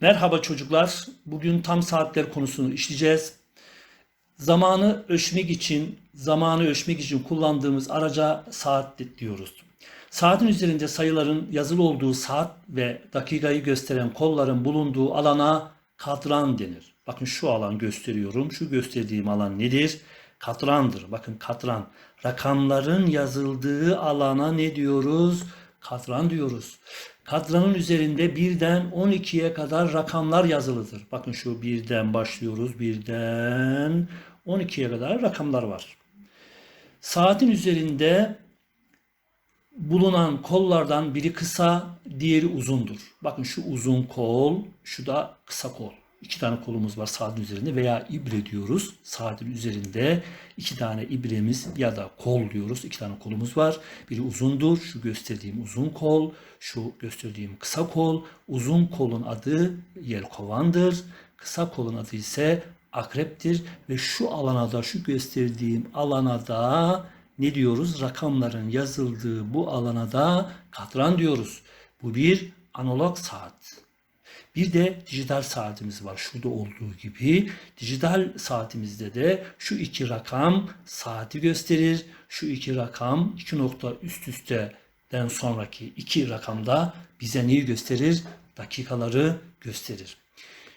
Merhaba çocuklar. Bugün tam saatler konusunu işleyeceğiz. Zamanı ölçmek için, zamanı ölçmek için kullandığımız araca saat diyoruz. Saatin üzerinde sayıların yazılı olduğu saat ve dakikayı gösteren kolların bulunduğu alana katran denir. Bakın şu alan gösteriyorum. Şu gösterdiğim alan nedir? Katrandır. Bakın katran. Rakamların yazıldığı alana ne diyoruz? Katran diyoruz. Katranın üzerinde birden 12'ye kadar rakamlar yazılıdır. Bakın şu birden başlıyoruz. Birden 12'ye kadar rakamlar var. Saatin üzerinde bulunan kollardan biri kısa, diğeri uzundur. Bakın şu uzun kol, şu da kısa kol. İki tane kolumuz var saatin üzerinde veya ibre diyoruz. Saatin üzerinde iki tane ibremiz ya da kol diyoruz. İki tane kolumuz var. Biri uzundur. Şu gösterdiğim uzun kol. Şu gösterdiğim kısa kol. Uzun kolun adı yelkovandır. Kısa kolun adı ise akreptir. Ve şu alana da şu gösterdiğim alana da ne diyoruz? Rakamların yazıldığı bu alana da katran diyoruz. Bu bir analog saat. Bir de dijital saatimiz var. Şurada olduğu gibi dijital saatimizde de şu iki rakam saati gösterir. Şu iki rakam iki nokta üst üsteden sonraki iki rakamda bize neyi gösterir? Dakikaları gösterir.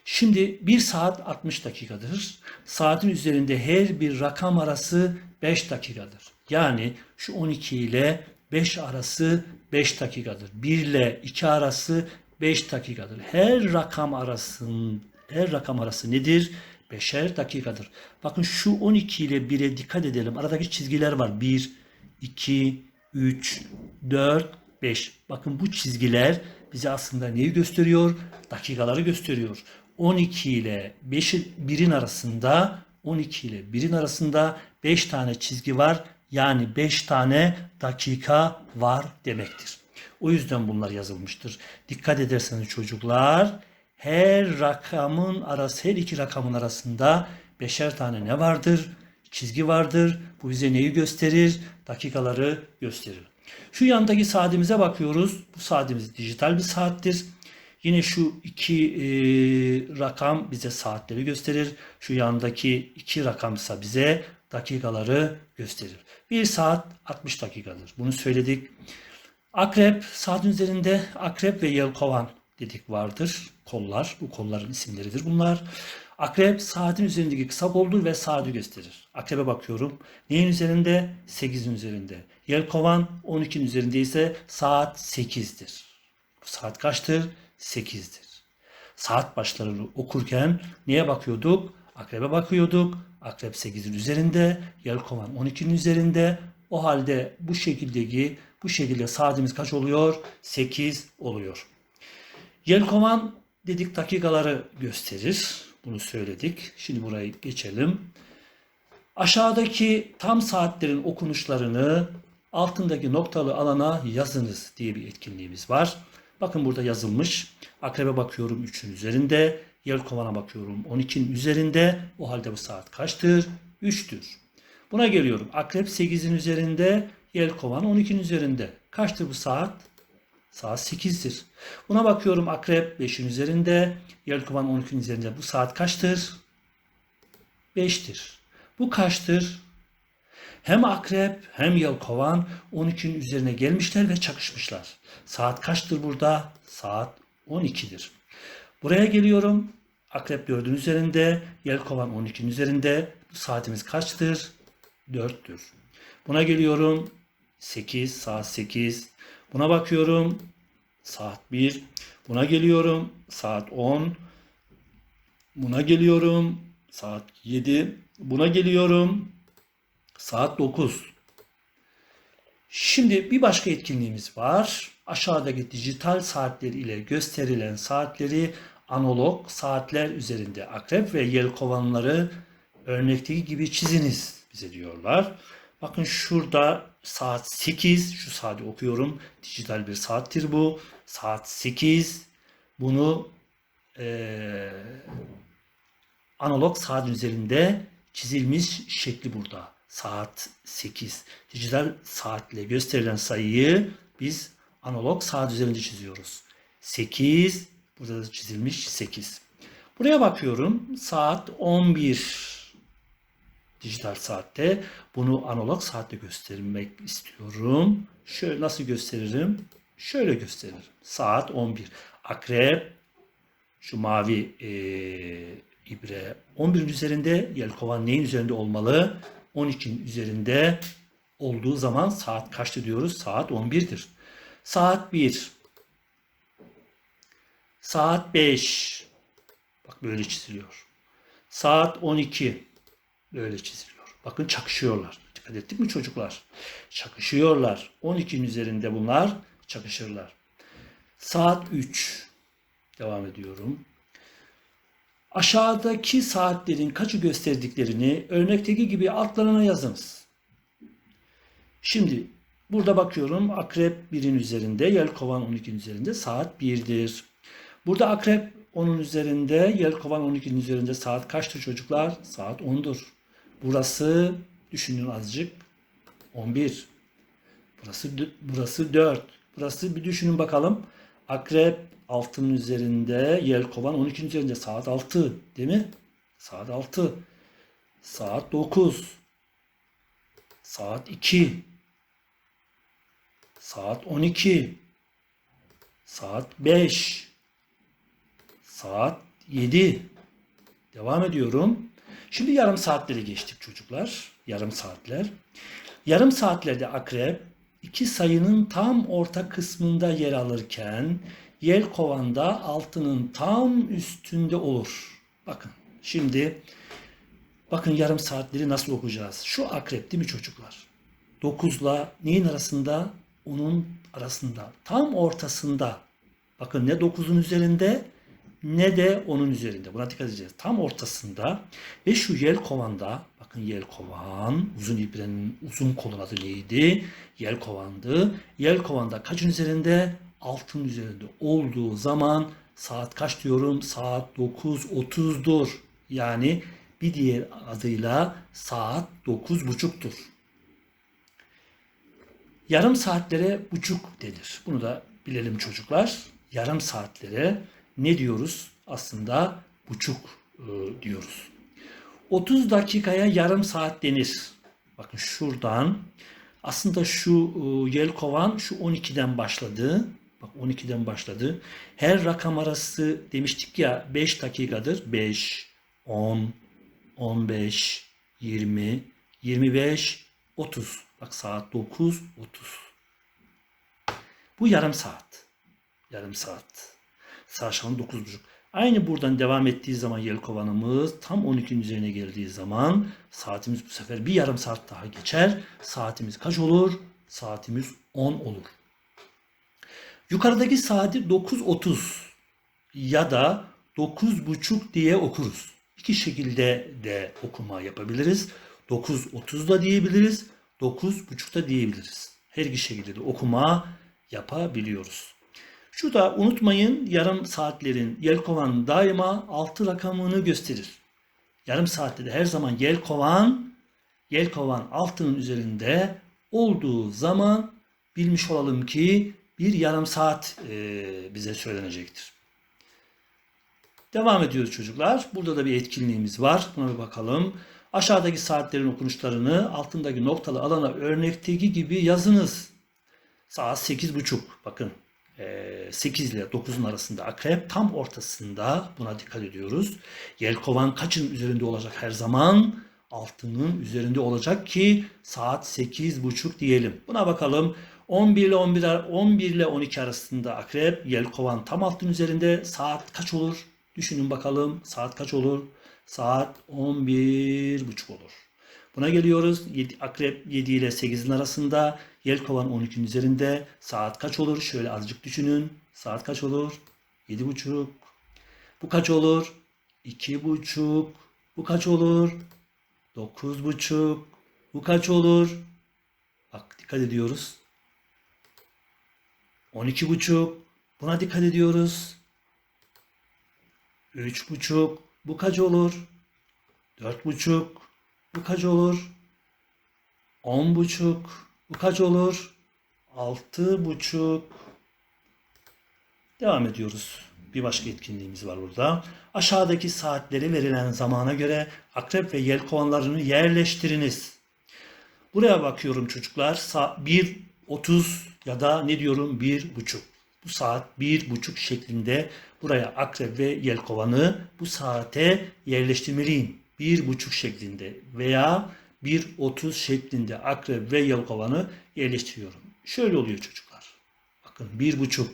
Şimdi 1 saat 60 dakikadır. Saatin üzerinde her bir rakam arası 5 dakikadır. Yani şu 12 ile 5 arası 5 dakikadır. 1 ile 2 arası 5 dakikadır. Her rakam arasın her rakam arası nedir? 5'er dakikadır. Bakın şu 12 ile 1'e dikkat edelim. Aradaki çizgiler var. 1, 2, 3, 4, 5. Bakın bu çizgiler bize aslında neyi gösteriyor? Dakikaları gösteriyor. 12 ile 5'in 1'in arasında 12 ile 1'in arasında 5 tane çizgi var. Yani 5 tane dakika var demektir. O yüzden bunlar yazılmıştır. Dikkat ederseniz çocuklar her rakamın arası her iki rakamın arasında beşer tane ne vardır? Çizgi vardır. Bu bize neyi gösterir? Dakikaları gösterir. Şu yandaki saatimize bakıyoruz. Bu saatimiz dijital bir saattir. Yine şu iki e, rakam bize saatleri gösterir. Şu yandaki iki rakamsa bize dakikaları gösterir. Bir saat 60 dakikadır. Bunu söyledik. Akrep saatin üzerinde akrep ve yelkovan dedik vardır. Kollar. Bu kolların isimleridir bunlar. Akrep saatin üzerindeki kısa koldur ve saati gösterir. Akrebe bakıyorum. Neyin üzerinde? 8'in üzerinde. Yelkovan 12'nin üzerinde ise saat 8'dir. Bu saat kaçtır? 8'dir. Saat başlarını okurken neye bakıyorduk? Akrebe bakıyorduk. Akrep 8'in üzerinde, yelkovan 12'nin üzerinde. O halde bu şekildeki bu şekilde saatimiz kaç oluyor? 8 oluyor. Yelkovan dedik dakikaları gösterir. Bunu söyledik. Şimdi burayı geçelim. Aşağıdaki tam saatlerin okunuşlarını altındaki noktalı alana yazınız diye bir etkinliğimiz var. Bakın burada yazılmış. Akrebe bakıyorum 3'ün üzerinde. Yelkovana bakıyorum 12'nin üzerinde. O halde bu saat kaçtır? 3'tür. Buna geliyorum. Akrep 8'in üzerinde. Yelkovan 12'nin üzerinde. Kaçtır bu saat? Saat 8'dir. Buna bakıyorum akrep 5'in üzerinde. Yelkovan 12'nin üzerinde. Bu saat kaçtır? 5'tir. Bu kaçtır? Hem akrep hem yelkovan 12'nin üzerine gelmişler ve çakışmışlar. Saat kaçtır burada? Saat 12'dir. Buraya geliyorum. Akrep 4'ün üzerinde, yelkovan 12'nin üzerinde. Bu saatimiz kaçtır? 4'tür. Buna geliyorum. 8, saat 8. Buna bakıyorum. Saat 1. Buna geliyorum. Saat 10. Buna geliyorum. Saat 7. Buna geliyorum. Saat 9. Şimdi bir başka etkinliğimiz var. Aşağıdaki dijital saatler ile gösterilen saatleri analog saatler üzerinde akrep ve yelkovanları örnekteki gibi çiziniz bize diyorlar. Bakın şurada saat 8 şu saati okuyorum. Dijital bir saattir bu. Saat 8 bunu eee analog saat üzerinde çizilmiş şekli burada. Saat 8. Dijital saatle gösterilen sayıyı biz analog saat üzerinde çiziyoruz. 8 Burada da çizilmiş 8. Buraya bakıyorum. Saat 11 dijital saatte. Bunu analog saatte göstermek istiyorum. Şöyle nasıl gösteririm? Şöyle gösteririm. Saat 11. Akrep şu mavi eee ibre 11'in üzerinde, yelkovan neyin üzerinde olmalı? 12'nin üzerinde olduğu zaman saat kaçtı diyoruz? Saat 11'dir. Saat 1. Saat 5. Bak böyle çiziliyor. Saat 12. Böyle çiziliyor. Bakın çakışıyorlar. Dikkat ettik mi çocuklar? Çakışıyorlar. 12'nin üzerinde bunlar çakışırlar. Saat 3. Devam ediyorum. Aşağıdaki saatlerin kaçı gösterdiklerini örnekteki gibi altlarına yazınız. Şimdi burada bakıyorum akrep 1'in üzerinde, yelkovan 12'nin üzerinde saat 1'dir. Burada akrep 10'un üzerinde, yelkovan 12'nin üzerinde saat kaçtır çocuklar? Saat 10'dur. Burası düşünün azıcık 11. Burası burası 4. Burası bir düşünün bakalım. Akrep 6'nın üzerinde, yelkovan 12'nin üzerinde saat 6 değil mi? Saat 6. Saat 9. Saat 2. Saat 12. Saat 5. Saat 7. Devam ediyorum. Şimdi yarım saatleri geçtik çocuklar. Yarım saatler. Yarım saatlerde akrep iki sayının tam orta kısmında yer alırken yel kovanda altının tam üstünde olur. Bakın şimdi bakın yarım saatleri nasıl okuyacağız. Şu akrep değil mi çocuklar? 9 ile neyin arasında? Onun arasında. Tam ortasında. Bakın ne 9'un üzerinde ne de onun üzerinde. Buna dikkat edeceğiz. Tam ortasında ve şu yel kovanda bakın yel kovan uzun ibrenin uzun kolun adı neydi? Yel kovandı. Yel kovanda kaçın üzerinde? Altın üzerinde olduğu zaman saat kaç diyorum? Saat 9.30'dur. Yani bir diğer adıyla saat 9.30'dur. Yarım saatlere buçuk denir. Bunu da bilelim çocuklar. Yarım saatlere ne diyoruz? Aslında buçuk e, diyoruz. 30 dakikaya yarım saat denir. Bakın şuradan aslında şu e, yelkovan şu 12'den başladı. Bak 12'den başladı. Her rakam arası demiştik ya 5 dakikadır. 5, 10, 15, 20, 25, 30. Bak saat 9, 30. Bu yarım saat. Yarım saat. Şu an 9.30. Aynı buradan devam ettiği zaman yelkovanımız tam 12'nin üzerine geldiği zaman saatimiz bu sefer bir yarım saat daha geçer. Saatimiz kaç olur? Saatimiz 10 olur. Yukarıdaki saati 9.30 ya da 9.30 diye okuruz. İki şekilde de okuma yapabiliriz. 9.30 da diyebiliriz. 9.30 da diyebiliriz. Her iki şekilde de okuma yapabiliyoruz. Şu da unutmayın yarım saatlerin yelkovan daima 6 rakamını gösterir. Yarım saatte de her zaman yelkovan yelkovan altının üzerinde olduğu zaman bilmiş olalım ki bir yarım saat e, bize söylenecektir. Devam ediyoruz çocuklar. Burada da bir etkinliğimiz var. Buna bir bakalım. Aşağıdaki saatlerin okunuşlarını altındaki noktalı alana örnekteki gibi yazınız. Saat 8.30. Bakın 8 ile 9'un arasında akrep tam ortasında buna dikkat ediyoruz. Yelkovan kaçın üzerinde olacak her zaman? Altının üzerinde olacak ki saat 8.30 diyelim. Buna bakalım. 11 ile 11, 11 ile 12 arasında akrep, yelkovan tam altın üzerinde saat kaç olur? Düşünün bakalım saat kaç olur? Saat 11.30 olur. Buna geliyoruz. 7, akrep 7 ile 8'in arasında. Yelkovan 12'nin üzerinde. Saat kaç olur? Şöyle azıcık düşünün. Saat kaç olur? 7.30. Bu kaç olur? 2.30. Bu kaç olur? 9.30. Bu kaç olur? Bak dikkat ediyoruz. 12.30. Buna dikkat ediyoruz. 3.30. Bu kaç olur? 4.30. Bu kaç olur? 10.30. Bu kaç olur? 6.30. Devam ediyoruz. Bir başka etkinliğimiz var burada. Aşağıdaki saatleri verilen zamana göre akrep ve yelkovanlarını yerleştiriniz. Buraya bakıyorum çocuklar. Sa- 1.30 ya da ne diyorum 1.5. Bu saat 1.5 şeklinde buraya akrep ve yelkovanı bu saate yerleştirmeliyim. 1.5 şeklinde veya 1.30 şeklinde akrep ve yelkovanı yerleştiriyorum. Şöyle oluyor çocuklar. Bakın 1.5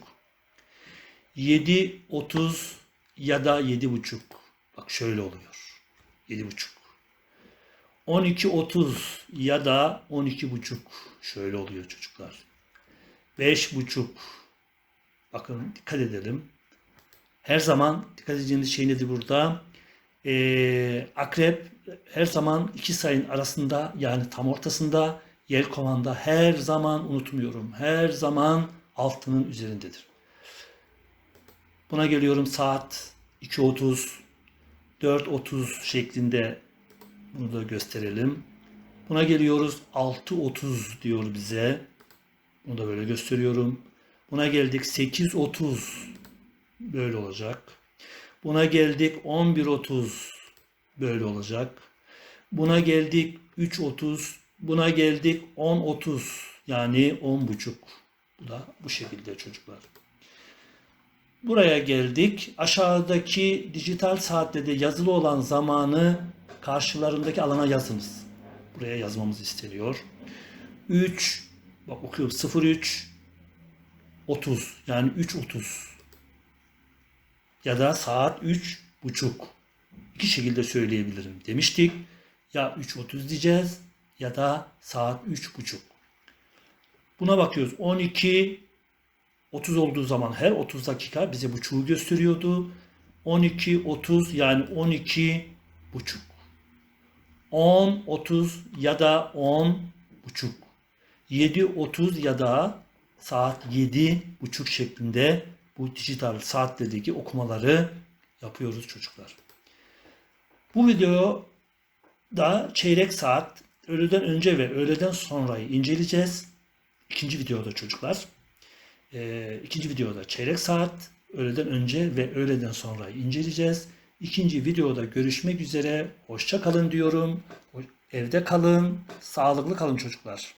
7.30 ya da 7.5. Bak şöyle oluyor. 7.5. 12.30 ya da 12.5 şöyle oluyor çocuklar. 5.5 bakın dikkat edelim. Her zaman dikkat edeceğimiz şey nedir burada? Ee, akrep her zaman iki sayının arasında yani tam ortasında yelkovanda her zaman unutmuyorum. Her zaman altının üzerindedir. Buna geliyorum saat 2.30 4.30 şeklinde bunu da gösterelim. Buna geliyoruz 6.30 diyor bize. Bunu da böyle gösteriyorum. Buna geldik 8.30 böyle olacak. Buna geldik 11.30 böyle olacak. Buna geldik 3.30 buna geldik 10.30 yani 10.30 bu da bu şekilde çocuklar. Buraya geldik. Aşağıdaki dijital saatte de yazılı olan zamanı karşılarındaki alana yazınız. Buraya yazmamız isteniyor. 3 bak okuyorum 03 30 yani 3.30 ya da saat 3 buçuk. İki şekilde söyleyebilirim demiştik. Ya 3.30 diyeceğiz ya da saat 3 buçuk. Buna bakıyoruz. 12 30 olduğu zaman her 30 dakika bize buçuğu gösteriyordu. 12 30 yani 12 buçuk. 10 30 ya da 10 buçuk. 7 30 ya da saat 7 buçuk şeklinde bu dijital saatlerdeki okumaları yapıyoruz çocuklar. Bu video da çeyrek saat öğleden önce ve öğleden sonrayı inceleyeceğiz. İkinci videoda çocuklar. Ee, ikinci videoda çeyrek saat öğleden önce ve öğleden sonra inceleyeceğiz. İkinci videoda görüşmek üzere. Hoşça kalın diyorum. Evde kalın, sağlıklı kalın çocuklar.